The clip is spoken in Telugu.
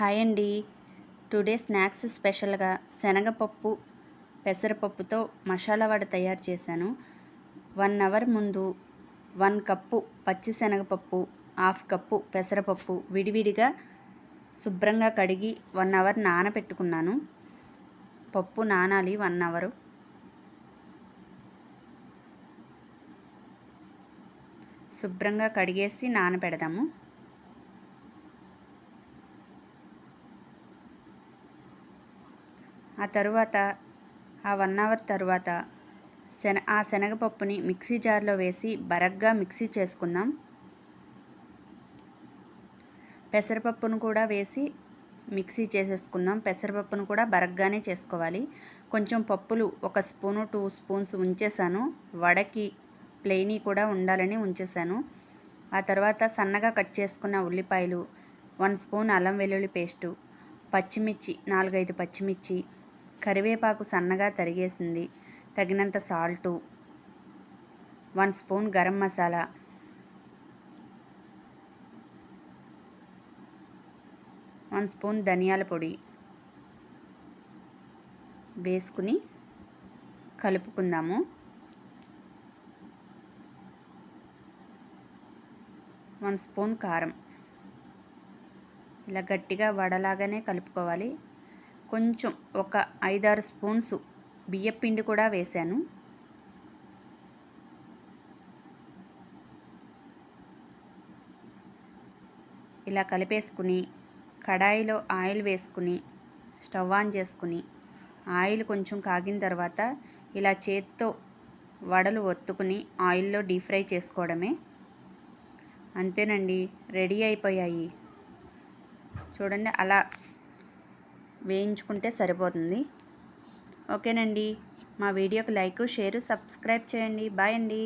హాయ్ అండి. టుడే స్నాక్స్ స్పెషల్గా శనగపప్పు పెసరపప్పుతో మసాలా వడ తయారు చేశాను. వన్ అవర్ ముందు వన్ కప్పు పచ్చి శనగపప్పు హాఫ్ కప్పు పెసరపప్పు విడివిడిగా శుభ్రంగా కడిగి వన్ అవర్ నానబెట్టుకున్నాను. పప్పు నానాలి వన్ అవరు. శుభ్రంగా కడిగేసి నానబెడదాము. ఆ తరువాత ఆ వన్ అవర్ తర్వాత శన ఆ శనగపప్పుని మిక్సీ జార్లో వేసి బరగ్గా మిక్సీ చేసుకుందాం. పెసరపప్పును కూడా వేసి మిక్సీ చేసేసుకుందాం. పెసరపప్పును కూడా బరగ్గానే చేసుకోవాలి. కొంచెం పప్పులు ఒక స్పూను టూ స్పూన్స్ ఉంచేసాను వడకి ప్లెయినీ కూడా ఉండాలని ఉంచేసాను ఆ తర్వాత సన్నగా కట్ చేసుకున్న ఉల్లిపాయలు వన్ స్పూన్ అల్లం వెల్లుల్లి పేస్టు పచ్చిమిర్చి నాలుగైదు పచ్చిమిర్చి కరివేపాకు సన్నగా తరిగేసింది. తగినంత salt one spoon garam masala one spoon ధనియాల పొడి వేసుకుని కలుపుకుందాము. వన్ స్పూన్ కారం. ఇలా గట్టిగా వడలాగానే కలుపుకోవాలి. కొంచెం ఒక ఐదారు స్పూన్స్ బియ్యపిండి కూడా వేశాను. ఇలా కలిపేసుకుని కడాయిలో ఆయిల్ వేసుకుని స్టవ్ ఆన్ చేసుకుని ఆయిల్ కొంచెం కాగిన తర్వాత ఇలా చేత్తో వడలు ఒత్తుకుని ఆయిల్లో డీప్ ఫ్రై చేసుకోవడమే. అంతేనండి రెడీ అయిపోయాయి. చూడండి అలా వేయించుకుంటే సరిపోతుంది. ఓకేనండి. మా వీడియోకి లైక్ షేర్ సబ్స్క్రైబ్ చేయండి. బాయ్ అండి.